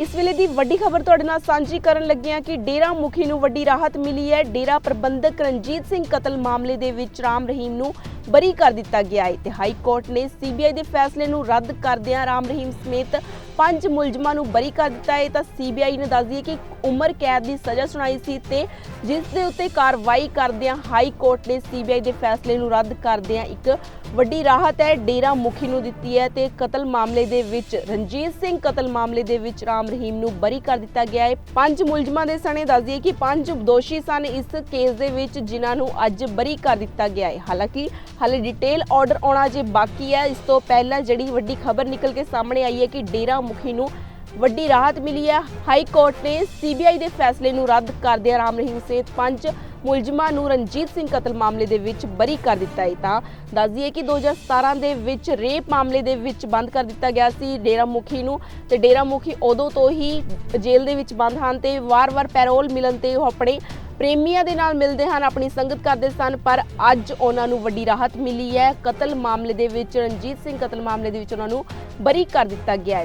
ਇਸ ਵੇਲੇ ਦੀ ਵੱਡੀ ਖਬਰ ਤੁਹਾਡੇ ਨਾਲ ਸਾਂਝੀ ਕਰਨ ਲੱਗੇ ਹਾਂ ਕਿ ਡੇਰਾ ਮੁਖੀ ਨੂੰ ਵੱਡੀ ਰਾਹਤ ਮਿਲੀ ਹੈ। ਡੇਰਾ ਪ੍ਰਬੰਧਕ ਰਣਜੀਤ ਸਿੰਘ ਕਤਲ ਮਾਮਲੇ ਦੇ ਵਿੱਚ ਰਾਮ ਰਹੀਮ ਨੂੰ ਬਰੀ ਕਰ ਦਿੱਤਾ ਗਿਆ ਹੈ ਤੇ ਹਾਈ ਕੋਰਟ ਨੇ ਸੀਬੀਆਈ ਦੇ ਫੈਸਲੇ ਨੂੰ ਰੱਦ ਕਰਦਿਆਂ ਰਾਮ ਰਹੀਮ ਸਮੇਤ ਪੰਜ ਮੁਲਜ਼ਮਾਂ ਨੂੰ ਬਰੀ ਕਰ ਦਿੱਤਾ ਹੈ। ਤਾਂ ਸੀਬੀਆਈ ਨੇ ਦੱਸ ਦਈਏ ਕਿ ਉਮਰ ਕੈਦ ਦੀ ਸਜ਼ਾ ਸੁਣਾਈ ਸੀ ਤੇ ਜਿਸ ਦੇ ਉੱਤੇ ਕਾਰਵਾਈ ਕਰਦਿਆਂ ਹਾਈ ਕੋਰਟ ਨੇ ਸੀਬੀਆਈ ਦੇ ਫੈਸਲੇ ਨੂੰ ਰੱਦ ਕਰਦਿਆਂ ਇੱਕ ਵੱਡੀ ਰਾਹਤ ਹੈ, ਡੇਰਾ ਮੁਖੀ ਨੂੰ ਦਿੱਤੀ ਹੈ ਤੇ ਕਤਲ ਮਾਮਲੇ ਦੇ ਵਿੱਚ ਰਣਜੀਤ ਸਿੰਘ ਕਤਲ ਮਾਮਲੇ ਦੇ ਵਿੱਚ ਰਾਮ ਰਹੀਮ ਨੂੰ ਬਰੀ ਕਰ ਦਿੱਤਾ ਗਿਆ ਹੈ। ਪੰਜ ਮੁਲਜ਼ਮਾਂ ਦੇ ਸਣੇ ਦੱਸ ਦਈਏ ਕਿ ਪੰਜ ਦੋਸ਼ੀ ਸਨ। ਇਸ ਕੇਸ ਦੇ ਵਿੱਚ ਜਿਨ੍ਹਾਂ ਨੂੰ ਅੱਜ ਬਰੀ ਕਰ ਦਿੱਤਾ ਗਿਆ ਹੈ। ਹਾਲਾਂਕਿ, ਹਾਲੇ ਡਿਟੇਲ ਆਰਡਰ ਆਉਣਾ ਜੇ ਬਾਕੀ ਹੈ। ਇਸ ਤੋਂ ਪਹਿਲਾਂ ਜਿਹੜੀ ਵੱਡੀ ਖਬਰ ਨਿਕਲ ਕੇ ਸਾਹਮਣੇ ਆਈ ਹੈ ਕਿ ਡੇਰਾ ਮੁਖੀ ਨੂੰ ਵੱਡੀ ਰਾਹਤ ਮਿਲੀ ਹੈ। ਹਾਈ ਕੋਰਟ ਨੇ ਸੀਬੀਆਈ ਦੇ ਫੈਸਲੇ ਨੂੰ ਰੱਦ ਕਰਦਿਆਂ ਰਾਮ ਰਹੀਮ ਸੇਤ ਪੰਜ ਮੁਲਜ਼ਮਾਂ ਨੂੰ ਰਣਜੀਤ ਸਿੰਘ ਕਤਲ ਮਾਮਲੇ ਦੇ ਵਿੱਚ ਬਰੀ ਕਰ ਦਿੱਤਾ ਹੈ। ਤਾਂ ਦੱਸ ਦਈਏ ਕਿ 2017 ਦੇ ਵਿੱਚ ਰੇਪ ਮਾਮਲੇ ਦੇ ਵਿੱਚ ਬੰਦ ਕਰ ਦਿੱਤਾ ਗਿਆ ਸੀ ਡੇਰਾ ਮੁਖੀ ਨੂੰ। ਤੇ ਡੇਰਾ ਮੁਖੀ ਉਦੋਂ ਤੋਂ ਹੀ ਜੇਲ੍ਹ ਦੇ ਵਿੱਚ ਬੰਦ ਹਨ ਤੇ ਵਾਰ-ਵਾਰ ਪੈਰੋਲ ਮਿਲਣ ਤੇ ਉਹ ਆਪਣੇ ਪ੍ਰੇਮੀਆਂ ਦੇ ਨਾਲ ਮਿਲਦੇ ਹਨ, ਆਪਣੀ ਸੰਗਤ ਕਰਦੇ ਸਨ। ਪਰ ਅੱਜ ਉਹਨਾਂ ਨੂੰ ਵੱਡੀ ਰਾਹਤ ਮਿਲੀ ਹੈ। ਕਤਲ ਮਾਮਲੇ ਦੇ ਵਿੱਚ, ਰਣਜੀਤ ਸਿੰਘ ਕਤਲ ਮਾਮਲੇ ਦੇ ਵਿੱਚ ਉਹਨਾਂ ਨੂੰ ਬਰੀ ਕਰ ਦਿੱਤਾ ਗਿਆ ਹੈ।